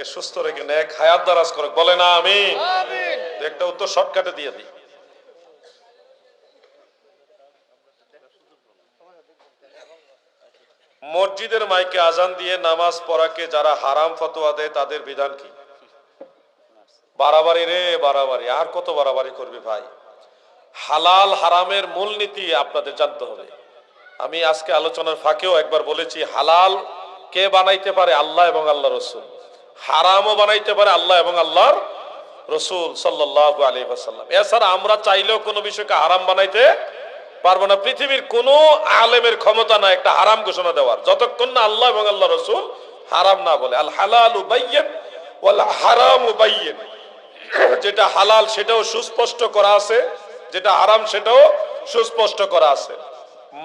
তাদেরকে সুস্থ রেখে নেক হায়াত দারাজ করে বলে না আমি একটা উত্তর শর্টকাটে দিয়ে দিই। মসজিদের মাইকে আজান দিয়ে নামাজ পড়াকে যারা হারাম ফতোয়া দেয় তাদের বিধান কি? বাড়াবাড়ি রে বাড়াবাড়ি। আর কত বাড়াবাড়ি করবে ভাই? হালাল হারামের মূলনীতি আপনাদের জানতে হবে। আমি আজকে আলোচনার ফাঁকেও একবার বলেছি হালাল কে বানাইতে পারে? আল্লাহ এবং আল্লাহ রসুল। হারামও বানাইতে পারে আল্লাহ এবং আল্লাহর রসুল সাল্লাহ আলী আসাল্লাম এছাড়া আমরা চাইলেও কোনো বিষয়কে হারাম বানাইতে পারব না। পৃথিবীর কোনো আলেমের ক্ষমতা না একটা হারাম ঘোষণা দেওয়ার। যতক্ষণ না আল্লাহ এবং আল্লাহ রসুল হারাম না বলে। আল হালাল উবাইয়েন ওয়াল হারাম উবাইয়েন যেটা হালাল সেটাও সুস্পষ্ট করা আছে, যেটা হারাম সেটাও সুস্পষ্ট করা আছে।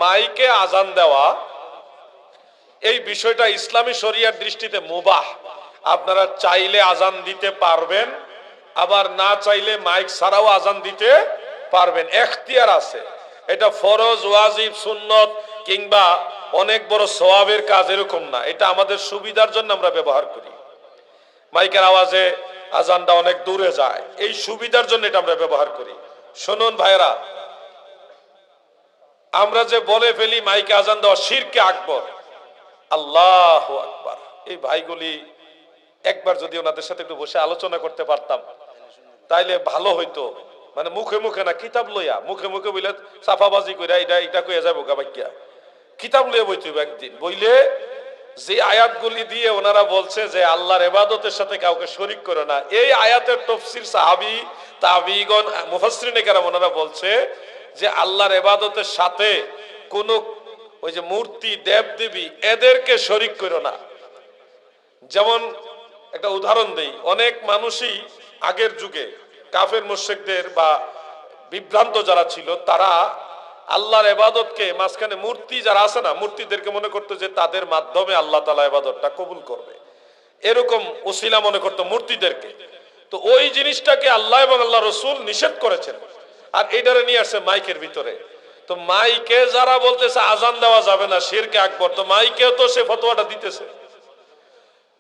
মাইকে আজান দেওয়া, এই বিষয়টা ইসলামী শরিয়ার দৃষ্টিতে মুবাহ। আপনারা চাইলে আজান দিতে পারবেন, আবার না চাইলে মাইক ছাড়াও আজান দিতে পারবেন। এখতিয়ার আছে। এটা ফরজ, ওয়াজিব, সুন্নত কিংবা অনেক বড় সওয়াবের কাজ এরকম না। এটা আমাদের সুবিধার জন্য আমরা ব্যবহার করি। মাইকের আওয়াজে আজানটা অনেক দূরে যায়। এই সুবিধার জন্য এটা আমরা ব্যবহার করি। শুনুন ভাইরা আমরা যে বলে ফেলি মাইকে আজান দেওয়া শিরকে আকবর। আল্লাহ আকবার। এই ভাইগুলি একবার যদি ওনাদের সাথে একটু বসে আলোচনা করতে পারতাম, তাইলে ভালো হইতো। মানে মুখে মুখে না, কিতাব লইয়া, মুখে মুখে বইলে সাফাবাজি কইরা এটা এটা কইয়া যাব গাবাইয়া কিতাব লইয়া বইতে একদিন। বইলে যে আয়াতগুলি দিয়ে ওনারা বলছে যে আল্লাহর এবাদতের সাথে কাউকে শরিক করে না, এই আয়াতের তফসির সাহাবি, তাবিগণ মুফাসরিনে কেরাম ওনারা বলছে যে আল্লাহর এবাদতের সাথে কোন ওই যে মূর্তি দেব দেবী এদেরকে শরিক করো না। যেমন একটা উদাহরণ দেই। অনেক মানুষই আগের যুগে কাফের মুশেকদের বা বিভ্রান্ত যারা ছিল, তারা আল্লাহর এবাদতকে মাঝখানে মূর্তি যারা আছে না, মূর্তিদেরকে মনে করতো যে তাদের মাধ্যমে আল্লাহ তালা এবাদতটা কবুল করবে। এরকম ওসিলা মনে করতো মূর্তিদেরকে। তো ওই জিনিসটাকে আল্লাহ এবং আল্লাহ রসুল নিষেধ করেছেন আর এটারে নিয়ে আসছে মাইকের ভিতরে। তো মাইকে যারা বলতেছে আজান দেওয়া যাবে না, শিরকে আকবর। তো মাইকেও তো সে ফতোয়াটা দিতেছে।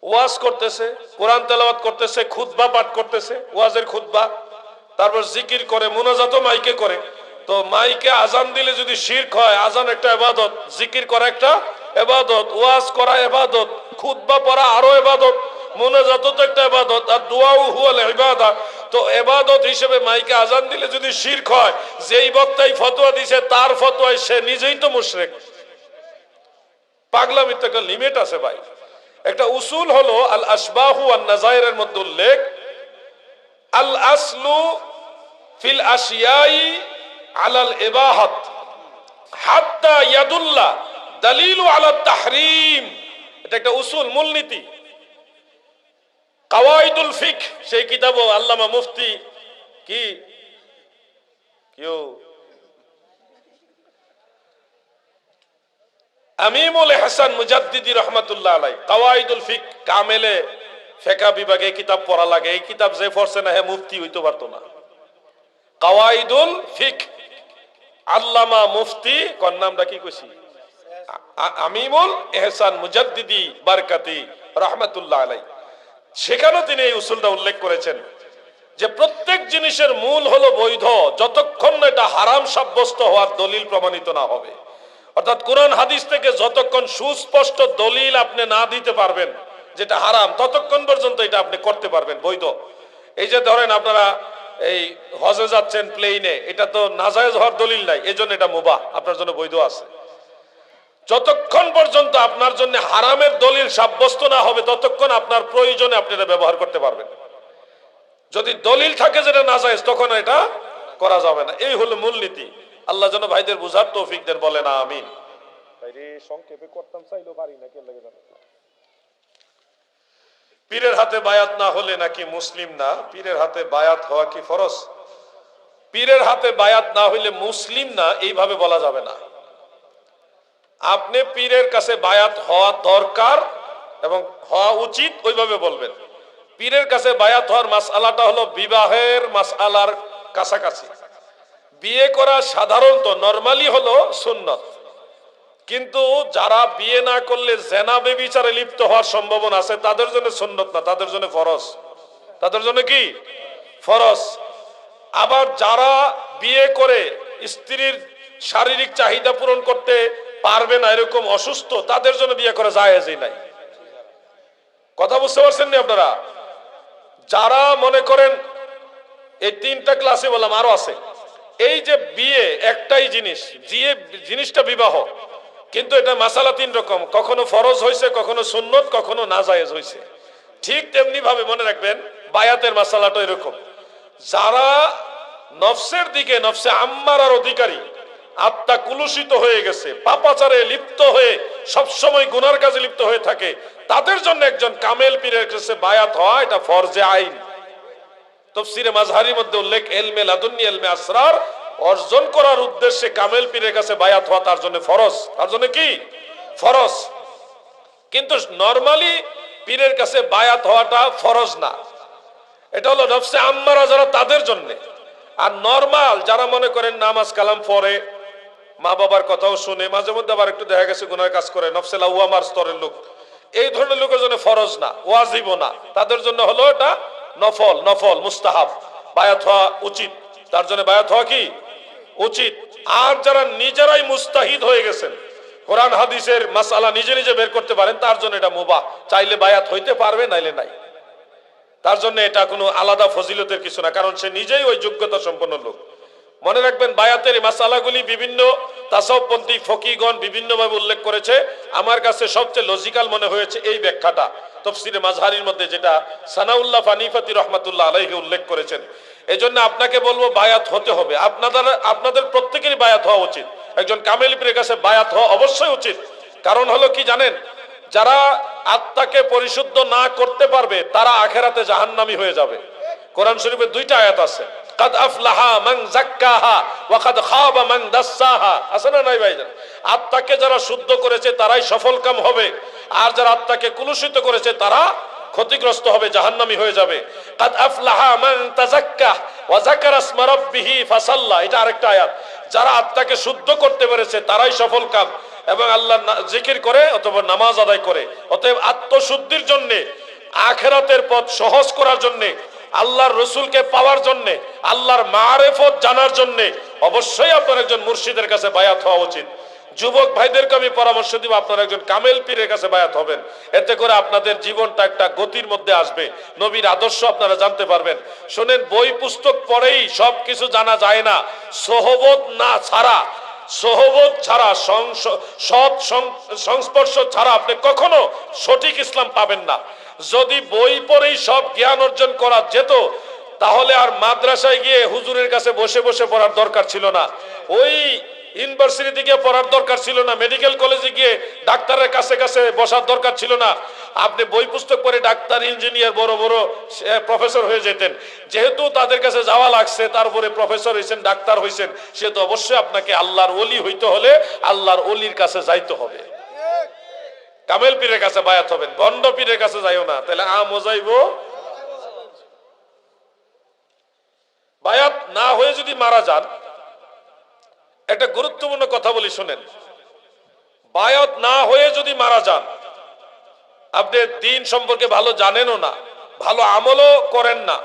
ওয়াজ করতেছে, কোরআন তেলাওয়াত করতেছে, খুতবা পাঠ করতেছে, ওয়াজের খুতবা। তারপর জিকির করে মোনাজাত মাইকে করে। তো মাইকে আজান দিলে যদি শিরক হয়, আজান একটা এবাদত, জিকির করা একটা এবাদত, ওয়াজ করা এবাদত, খুতবা পড়া আরও এবাদত মোনাজাত একটা এবাদত, আর দোয়াও হুয়াল ইবাদা। তো এবাদত হিসেবে মাইকে আজান দিলে যদি শিরক হয়, যেই বক্তাই ফতোয়া দিছে, তার ফতোয়ায় সে নিজেই তো মুশরিক। পাগলামির তো একটা লিমিট আছে ভাই। একটা উসুল হলো আল আসবাহু আন নাজাইরের মধ্যে উল্লেখ, আল আসলু ফিল আশিয়াই আলাল ইবাহাত, হাত্তা ইয়াদুল্লাহ দালিলু আলা তাহরিম। এটা একটা উসুল, মূলনীতি। কাওয়াইদুল ফিক সেই কিতাবও আল্লামা মুফতি কি? কেউ আমিমুল হাসান মুজাদ্দিদি রহমাতুল্লাহ আলাই কাওয়াইদুল ফিক, কামেলে ফেকা বিভাগে কিতাব পড়া লাগে। এই কিতাব যে পড়ছে না, হে মুফতি, হইতে পারতো না। কাওয়াইদুল ফিক, আল্লামা মুফতি নামটা কি কইছি? আমিমুল এহসান মুজাদ্দিদি বারকাতি রহমাতুল্লাহ আলাই সেখানেও তিনি এই উসুলটা উল্লেখ করেছেন যে প্রত্যেক জিনিসের মূল হলো বৈধ, যতক্ষণ না এটা হারাম সাব্যস্ত হওয়ার দলিল প্রমাণিত না হবে। অর্থাৎ কোরআন হাদিস থেকে যতক্ষণ সুস্পষ্ট দলিল আপনি না দিতে পারবেন, যেটা হারাম, ততক্ষণ পর্যন্ত এটা আপনি করতে পারবেন, বৈধ। এই যে ধরেন আপনারা এই হজে যাচ্ছেন প্লেনে এটা তো নাজায়েজ হওয়ার দলিল নাই এই জন্য এটা মুবাহ, আপনার জন্য বৈধ আছে। যতক্ষণ পর্যন্ত আপনার জন্য হারামের দলিল সাব্যস্ত না হবে, ততক্ষণ আপনার প্রয়োজনে আপনি এটা ব্যবহার করতে পারবেন। যদি দলিল থাকে যেটা না তখন এটা করা যাবে না। এই হলো মূলনীতি। আল্লাহ যেন ভাইদের বুঝার তৌফিক দেন বলে না আমিন সংক্ষেপে করতাম চাইলেও পারি না কে লাগে পীরের হাতে বায়াত না হলে নাকি মুসলিম না? পীরের হাতে বায়াত হওয়া কি ফরজ? পীরের হাতে বায়াত না হইলে মুসলিম না এইভাবে বলা যাবে না। আপনি পীরের কাছে বায়াত হওয়া দরকার এবং হওয়া উচিত ওইভাবে বলবেন। পীরের কাছে বায়াত হওয়ার মাস আলাটা হলো বিবাহের মাসআলার কাছাকাছি। বিয়ে করা সাধারণত নর্মালি হলো সুন্নত। কিন্তু যারা বিয়ে না করলে জেনা বেবিচারে লিপ্ত হওয়ার সম্ভাবনা আছে, তাদের জন্য সুন্নত না, তাদের জন্য ফরজ। তাদের জন্য কি? ফরজ। আবার যারা বিয়ে করে স্ত্রীর শারীরিক চাহিদা পূরণ করতে পারবে না, এরকম অসুস্থ, তাদের জন্য বিয়ে করা জায়েজই নাই। কথা বুঝতে পারছেন না আপনারা? যারা মনে করেন, এই তিনটা ক্লাসে বললাম, আরও আছে। এই যে বিয়ে একটাই জিনিস, বিয়ে জিনিসটা বিবাহ। কিন্তু এটা মাসালা তিন রকম, কখনো ফরজ হয়েছে কখনো সুন্নত, কখনো নাজায়েজ হয়েছে ঠিক তেমনি ভাবে মনে রাখবেন, বায়াতের মাসালাটা এরকম। যারা নফসের দিকে, নফসে আম্মারার অধিকারী, আত্মা কুলুষিত হয়ে গেছে, পাপাচারে লিপ্ত হয়ে, সবসময় গুনার কাজে লিপ্ত হয়ে থাকে, তাদের জন্য একজন কামেল পীরের কাছে বায়াত হওয়া, এটা ফরজে আইন। তফসিরে মাঝহারির মধ্যে উল্লেখ, এলমে লাদুন্নি, এলমে আসরার, অর্জন করার উদ্দেশ্যে কামেল পীরের কাছে বায়াত হওয়া তার জন্য ফরজ। তার জন্য কি? ফরজ। কিন্তু নরমালি পীরের কাছে বায়াত হওয়াটা ফরজ না। এটা হলো নফসে আম্মারা যারা তাদের জন্য। আর নরমাল যারা মনে করেন নামাজ কালাম পড়ে, মা বাবার কথাও শুনে, মাঝে মধ্যে আবার একটু দেখা গেছে গুনার কাজ করে, নফসে লাউয়ামার স্তরের লোক। এই ধরনের লোকের জন্য ফরজ না ওয়াজিব না। তাদের জন্য হলো এটা নফল নফল, মুস্তাহাব। বায়াত হওয়া উচিত। তার জন্য বায়াত হওয়া কি? উচিত। আর যারা নিজেরাই মুস্তাহিদ হয়ে গেছেন, কোরআন, হাদিসের মাসালা নিজে নিজে বের করতে পারেন, তার জন্য এটা মুবাহ। চাইলে বায়াত হইতে পারবে, নাইলে নাই। তার জন্য এটা কোনো আলাদা ফজিলতের কিছু না, কারণ সে নিজেই ওই যোগ্যতা সম্পন্ন লোক। মনে রাখবেন বায়াতের মাসালাগুলি বিভিন্ন তাসবপন্থী ফকিগণ বিভিন্নভাবে উল্লেখ করেছে। আমার কাছে সবচেয়ে লজিক্যাল মনে হয়েছে এই ব্যাখ্যাটা, তফসিরে মাঝহারির মধ্যে যেটা সানাউল্লাহ ফানিফাতি রহমাতুল্লাহ আলাইহি উল্লেখ করেছেন। এই জন্য আপনাকে বলব বায়াত হতে হবে। আপনাদের আপনাদের প্রত্যেকেরই বায়াত হওয়া উচিত। একজন কামেল পীরের কাছে বায়াত হওয়া অবশ্যই উচিত। কারণ হলো কি জানেন, যারা আত্মাকে পরিশুদ্ধ না করতে পারবে, তারা আখেরাতে জাহান্নামি হয়ে যাবে। কোরআন শরীফে দুইটা আয়াত আছে। কাদ আফলাহা মান জাক্কাহা ওয়া কাদ খাবা মান দাসসাহা আছে না নাই ভাইজান? আত্মাকে যারা শুদ্ধ করেছে, তারাই সফলকাম হবে। আর যারা আত্মাকে কুলুষিত করেছে, তারা ক্ষতিগ্রস্ত হবে, জাহান্নামী হয়ে যাবে। কাদ আফলাহা মান তাজাক্কা ওয়া যাকারা ইসমা রাব্বিহি ফাসাল্লা। এটা আরেকটা আয়াত। যারা আত্মাকে শুদ্ধ করতে পেরেছে, তারাই সফলকাম এবং আল্লাহ জিকির করে অথবা নামাজ আদায় করে। অতএব আত্মশুদ্ধির জন্য, আখেরাতের পথ সহজ করার জন্য আল্লাহর রসুলকে পাওয়ার জন্য, আল্লাহর মারেফত জানার জন্য অবশ্যই আপনার একজন মুর্শিদের কাছে বায়াত হওয়া উচিত। যুবক ভাইদেরকে আমি পরামর্শ দিব, আপনারা একজন কামেল পীরের কাছে বায়াত হবেন। এতে করে আপনাদের জীবনটা একটা গতির মধ্যে আসবে। নবীর আদর্শ আপনারা জানতে পারবেন। শোনেন, বই পুস্তক পড়েই সব কিছু জানা যায় না। সহবত না ছাড়া সহবত ছাড়া সৎ সংস্পর্শ ছাড়া আপনি কখনো সঠিক ইসলাম পাবেন না। যদি বই পড়েই সব জ্ঞান অর্জন করা যেত, তাহলে আর মাদ্রাসায় গিয়ে হুজুরের কাছে বসে বসে পড়ার দরকার ছিল না। ওই ইউনিভার্সিটিতে গিয়ে পড়ার দরকার ছিল না, মেডিকেল কলেজে গিয়ে ডাক্তারের কাছে কাছে বসার দরকার ছিল না। আপনি বই পুস্তক পড়ে ডাক্তার, ইঞ্জিনিয়ার, বড় বড় প্রফেসর হয়ে যেতেন। যেহেতু তাদের কাছে যাওয়া লাগছে তারপরে প্রফেসর হয়েছেন ডাক্তার হয়েছেন সেহেতু অবশ্যই আপনাকে আল্লাহর অলি হইতে হলে আল্লাহর অলির কাছে যাইতে হবে। কামেল পীরের কাছে বায়াত হবেন, ভণ্ড পীরের কাছে যাইও না, তাহলে আমও মজাইব বায়াত না হয়ে যদি মারা যান, একটা গুরুত্বপূর্ণ কথা বলি শুনেন। বায়াত না হয়ে যদি মারা যান আপনি দিন সম্পর্কে ভালো জানেনও না, ভালো আমলও করেন না।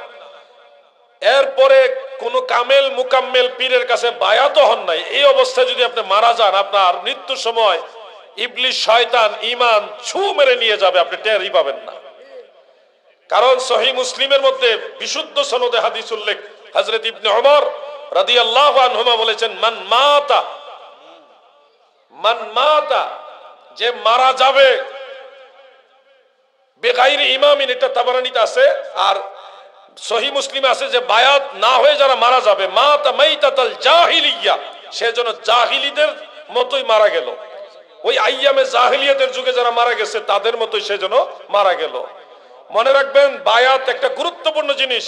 এরপরে কোন কামেল মুকাম্মেল পীরের কাছে বায়াত হন নাই, এই অবস্থায় যদি আপনি মারা যান, আপনার মৃত্যুর সময় ইবলিশ শয়তান ইমান ছু মেরে নিয়ে যাবে, আপনি টেরই পাবেন না। কারণ সহি মুসলিমের মধ্যে বিশুদ্ধ সনদে হাদিস উল্লেখ হজরত ইবনে ওমর রাদিয়াল্লাহু আনহুমা বলেছেন, মান মাতা মান মাতা, যে মারা যাবে বেগাইর ইমামিন, এটা তাবারানিতে আছে। আর সহি মুসলিম আছে যে, বায়াত না হয়ে যারা মারা যাবে মা তা মাইতাতাল জাহিলিয়া, সে যেন জাহিলিদের মতোই মারা গেল। ওই আইয়ামে জাহিলিয়াতের যুগে যারা মারা গেছে, তাদের মতোই সে যেন মারা গেল। মনে রাখবেন, বায়াত একটা গুরুত্বপূর্ণ জিনিস।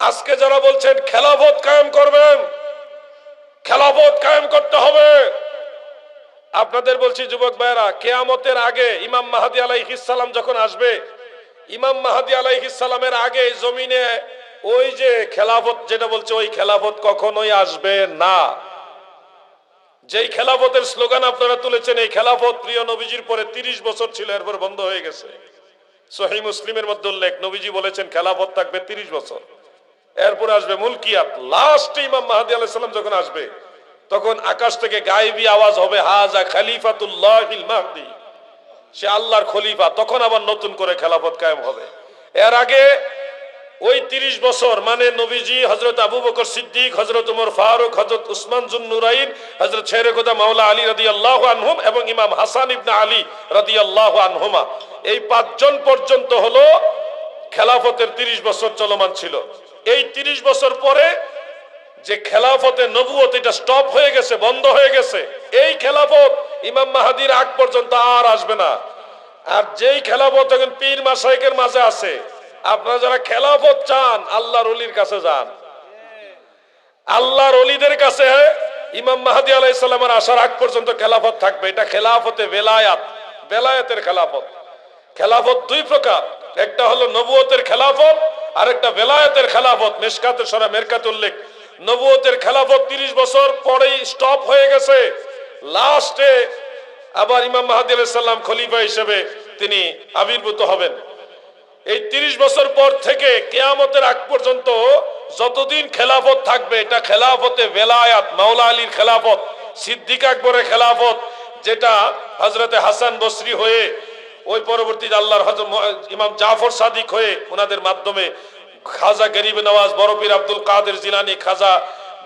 আজকে যারা বলছেন, খেলাফত কায়েম করবেন, খেলাফত কায়েম করতে হবে। আপনাদের বলছি, যুবক ভাইরা কেয়ামতের আগে ইমাম মাহাদি আলাইহিসাল্লাম যখন আসবে, ইমাম মাহাদি আলাইহিসাল্লামের আগে জমিনে ওই যে খেলাফত, যেটা বলছে, ওই খেলাফত কখনোই আসবে না। যেই খেলাফতের স্লোগান আপনারা তুলেছেন, এই খেলাফত প্রিয় নবীজির পরে তিরিশ বছর ছিল, এরপর বন্ধ হয়ে গেছে। সহি মুসলিমের মধ্যে উল্লেখ, নবীজি বলেছেন, খেলাফত থাকবে তিরিশ বছর। এরপর আসবে মুলকিয়াত লাস্ট ইমাম মাহাদি আলাইসাল্লাম যখন আসবে তখন আকাশ থেকে গায়েবী আওয়াজ হবে, হাজা খালিফাতুল্লাহ মাহদি। সে আল্লাহর খলিফা, তখন আবার নতুন করে খেলাফত কায়েম হবে। এর আগে ওই তিরিশ বছর মানে নবীজি হজরত আবু বকর সিদ্দিক হজরত উমর ফারুক হজরত উসমান জুন নুরাইন হজরত শেরেখুদা মাওলা আলী রাদি আল্লাহ আনহুম এবং ইমাম হাসান ইবনা আলী রাদি আল্লাহ আনহুমা। এই পাঁচজন পর্যন্ত হলো খেলাফতের তিরিশ বছর চলমান ছিল। এই তিরিশ বছর পরে যে খেলাফতে নবুয়ত এটা স্টপ হয়ে গেছে, বন্ধ হয়ে গেছে। এই খেলাফত ইমাম মাহাদির আগ পর্যন্ত আর আসবে না। আর যেই খেলাফত এখন পীর মাসাইকের মাঝে আছে, আপনারা যারা খেলাফত চান, আল্লাহর অলির কাছে যান। আল্লাহর অলিদের কাছে ইমাম মাহাদি আলাইসাল্লামের আসার আগ পর্যন্ত খেলাফত থাকবে। এটা খেলাফতে বেলায়াত, বেলায়াতের খেলাফত। খেলাফত দুই প্রকার, একটা হলো নবুয়তের খেলাফত আর একটা বেলায়েতের খেলাফত। মেশকাতে সরা মেরকাত উল্লেখ। নবুয়তের খেলাফত তিরিশ বছর পরেই স্টপ হয়ে গেছে। লাস্টে আবার ইমাম মাহাদি আলাইসাল্লাম খলিফা হিসেবে তিনি আবির্ভূত হবেন। এই তিরিশ বছর পর থেকে কেয়ামতের আগ পর্যন্ত যতদিন খেলাফত থাকবে, এটা খেলাফতে বেলায়াত মাওলা আলীর খেলাফত, সিদ্দিক আকবরের খেলাফত, যেটা হজরতে হাসান বসরি হয়ে, ওই পরবর্তী আল্লাহর হজরত ইমাম জাফর সাদিক হয়ে ওনাদের মাধ্যমে খাজা গরিব নওয়াজ বরফির আব্দুল কাদের জিলানি, খাজা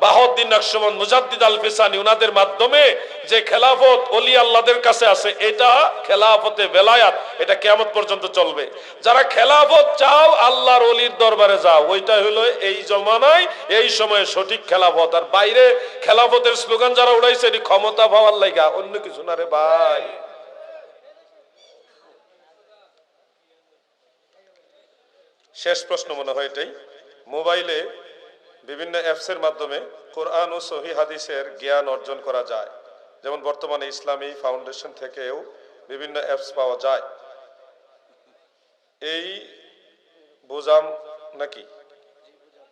বাহদ্দিন নকশবন্দ, মুজাদ্দিদ আল ফিসানি, উনাদের মাধ্যমে যে খেলাফত অলি আল্লাহদের কাছে আছে, এটা খেলাফতে বেলায়াত, এটা কেমন পর্যন্ত চলবে। যারা খেলাফত চাও, আল্লাহর অলির দরবারে যাও। ওইটা হলো এই জমানায়, এই সময়ে সঠিক খেলাফত। আর বাইরে খেলাফতের স্লোগান যারা উড়াইছে, এটি ক্ষমতা পাওয়ার লাইগা। অন্য কিছু না রে ভাই। শেষ প্রশ্ন মনে হয় এটাই। মোবাইলে বিভিন্ন অ্যাপসের মাধ্যমে কোরআন ও সহি হাদিসের জ্ঞান অর্জন করা যায়। যেমন বর্তমানে ইসলামী ফাউন্ডেশন থেকেও বিভিন্ন অ্যাপস পাওয়া যায়। এই বুজাম নাকি?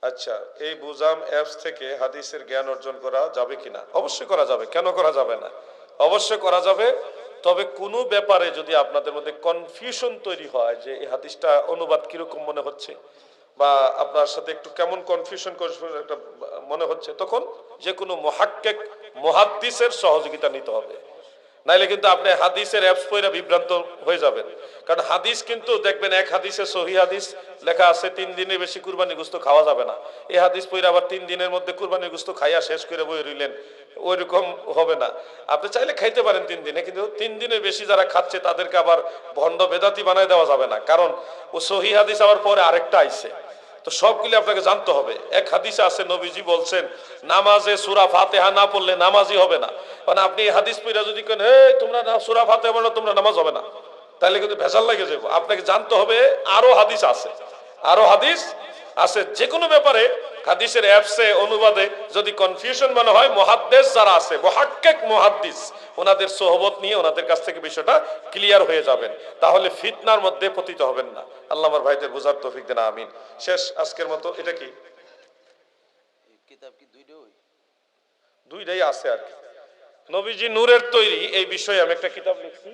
আচ্ছা এই বুজাম অ্যাপস থেকে হাদিসের জ্ঞান অর্জন করা যাবে কিনা? অবশ্যই করা যাবে। কেন করা যাবে না? অবশ্যই করা যাবে তবে কোনো ব্যাপারে যদি আপনাদের মধ্যে কনফিউশন তৈরি হয় যে এই হাদিসটা অনুবাদ কীরকম মনে হচ্ছে, বা আপনার সাথে একটু কেমন কনফিউশন একটা মনে হচ্ছে, তখন যে কোনো মহাক্কেক, মহাদ্দিসের সহযোগিতা নিতে হবে। নাইলে কিন্তু আপনি হাদিসের অ্যাপস পয়রা বিভ্রান্ত হয়ে যাবেন। কারণ হাদিস কিন্তু দেখবেন এক হাদিসে সহি হাদিস লেখা আছে, তিন দিনের বেশি কুরবানি গুস্ত খাওয়া যাবে না। এই হাদিস পয়রা আবার তিন দিনের মধ্যে কুরবানি গুস্ত খাইয়া শেষ করে বই রইলেন। ওই রকম হবে না। আপনি চাইলে খাইতে পারেন তিন দিনে, কিন্তু তিন দিনের বেশি যারা খাচ্ছে তাদেরকে আবার ভণ্ড বেদাতি বানায় দেওয়া যাবে না। কারণ ও সহি হাদিস আবার পরে আরেকটা আইছে। তো সবগুলি আপনাকে জানতে হবে। এক হাদিসে আছে, নবীজি বলছেন, নামাজে সুরা ফাতেহা না পড়লে নামাজই হবে না। মানে আপনি হাদিস পিরা যদি কেন হে তোমরা সুরা ফাতেহা পড়লে তোমরা নামাজ হবে না। তাহলে কিন্তু ভেজাল লাগে যাব আপনাকে জানতে হবে, আরও হাদিস আছে। আরও হাদিস আছে যে কোনো ব্যাপারে হাদিসের অ্যাপসে অনুবাদে যদি কনফিউশন মনে হয় মহাদ্দেশ যারা আছে মহাক্কেক মহাদ্দিস ওনাদের সোহবত নিয়ে ওনাদের কাছ থেকে বিষয়টা ক্লিয়ার হয়ে যাবেন। তাহলে ফিতনার মধ্যে পতিত হবেন না। আল্লাহ আমার ভাইদের বোঝার তৌফিক দেন আমিন। শেষ আজকের মতো এটা কি? দুইটাই দুইটাই আছে আর কি। নবীজি নূরের তৈরি এই বিষয়ে আমি একটা কিতাব লিখছি।